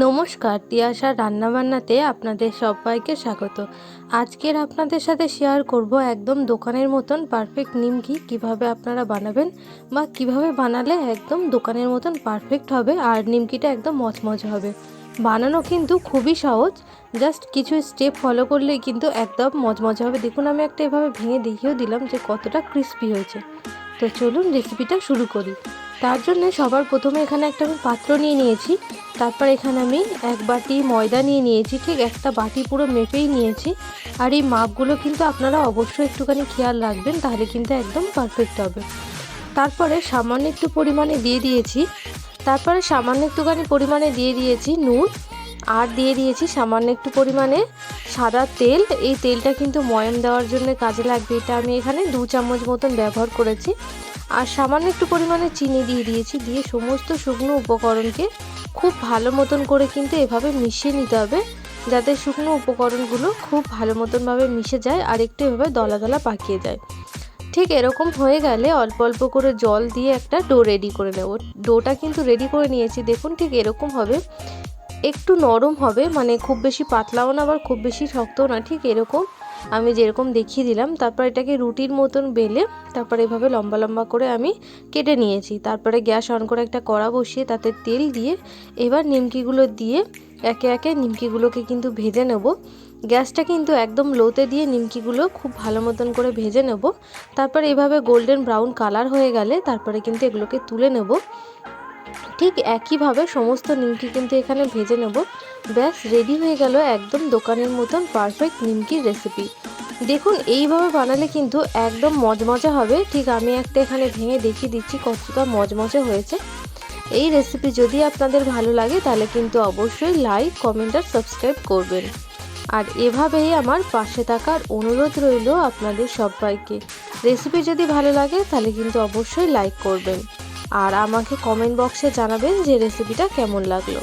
নমস্কার, তিয়াশার রান্নাবান্নাতে আপনাদের সবাইকে স্বাগত। আজকের আপনাদের সাথে শেয়ার করব একদম দোকানের মতন পারফেক্ট নিমকি কীভাবে আপনারা বানাবেন বা কীভাবে বানালে একদম দোকানের মতন পারফেক্ট হবে আর নিমকিটা একদম মচমচ হবে। বানানো কিন্তু খুবই সহজ জাস্ট কিছু স্টেপ ফলো করলেই কিন্তু একদম মচমচে হবে। দেখুন, আমি একটা এভাবে ভেঙে দেখিয়েও দিলাম যে কতটা ক্রিস্পি হয়েছে। তো চলুন রেসিপিটা শুরু করি। তার জন্য সবার প্রথমে এখানে একটা আমি পাত্র নিয়ে নিয়েছি। তারপর এখানে আমি এক বাটি ময়দা নিয়ে নিয়েছি, ঠিক একটা বাটি পুরো মেপেই নিয়েছি। আর এই মাপগুলো কিন্তু আপনারা অবশ্যই একটুখানি খেয়াল রাখবেন, তাহলে কিন্তু একদম পারফেক্ট হবে। তারপরে সামান্য একটু পরিমাণে দিয়ে দিয়েছি। তারপরে সামান্য একটুখানি পরিমাণে দিয়ে দিয়েছি নুন। আর দিয়ে দিয়েছি সামান্য একটু পরিমাণে সাদা তেল। এই তেলটা কিন্তু ময়ম দেওয়ার জন্য কাজে লাগবে। এটা আমি এখানে দু চামচ মতন ব্যবহার করেছি। আর সামান্য একটু পরিমাণে চিনি দিয়ে দিয়েছি। দিয়ে সমস্ত শুকনো উপকরণকে খুব ভালো মতন করে কিন্তু এভাবে মিশিয়ে নিতে হবে। যাতে শুকনো উপকরণগুলো খুব ভালো মতনভাবে মিশে যায় আর একটু এভাবে দলা দলা পাকিয়ে যায়। ঠিক এরকম হয়ে গেলে অল্প অল্প করে জল দিয়ে একটা ডো রেডি করে নেব। ডোটা কিন্তু রেডি করে নিয়েছি। দেখুন ঠিক এরকম হবে। একটু নরম হবে মানে খুব বেশি পাতলাও না আবার খুব বেশি শক্তও না, ঠিক এরকম। আমি যেরকম দেখিয়ে দিলাম, তারপর এটাকে রুটির মতন বেলে তারপর এভাবে লম্বা লম্বা করে আমি কেটে নিয়েছি। তারপরে গ্যাস অন করে একটা কড়া বসিয়ে তাতে তেল দিয়ে এবার নিমকিগুলো দিয়ে একে একে নিমকিগুলোকে কিন্তু ভেজে নেব। গ্যাসটা কিন্তু একদম লোতে দিয়ে নিমকিগুলো খুব ভালো মতন করে ভেজে নেব। তারপর এভাবে গোল্ডেন ব্রাউন কালার হয়ে গেলে তারপরে কিন্তু এগুলোকে তুলে নেব। ঠিক একইভাবে সমস্ত নিমকি কিন্তু এখানে ভেজে নেব। ব্যাস রেডি হয়ে গেল একদম দোকানের মতন পারফেক্ট নিমকির রেসিপি দেখুন, এইভাবে বানালে কিন্তু একদম মজমজা হবে। ঠিক আমি একটা এখানে ভেঙে দেখিয়ে দিচ্ছি কতটা মজমজে হয়েছে। এই রেসিপি যদি আপনাদের ভালো লাগে, তাহলে কিন্তু অবশ্যই লাইক কমেন্ট আর সাবস্ক্রাইব করবেন। আর এভাবেই আমার পাশে থাকার অনুরোধ রইল আপনাদের সবাইকে। রেসিপি যদি ভালো লাগে, তাহলে কিন্তু অবশ্যই লাইক করবেন। আর আমাকে কমেন্ট বক্সে জানাবেন যে রেসিপিটা কেমন লাগল।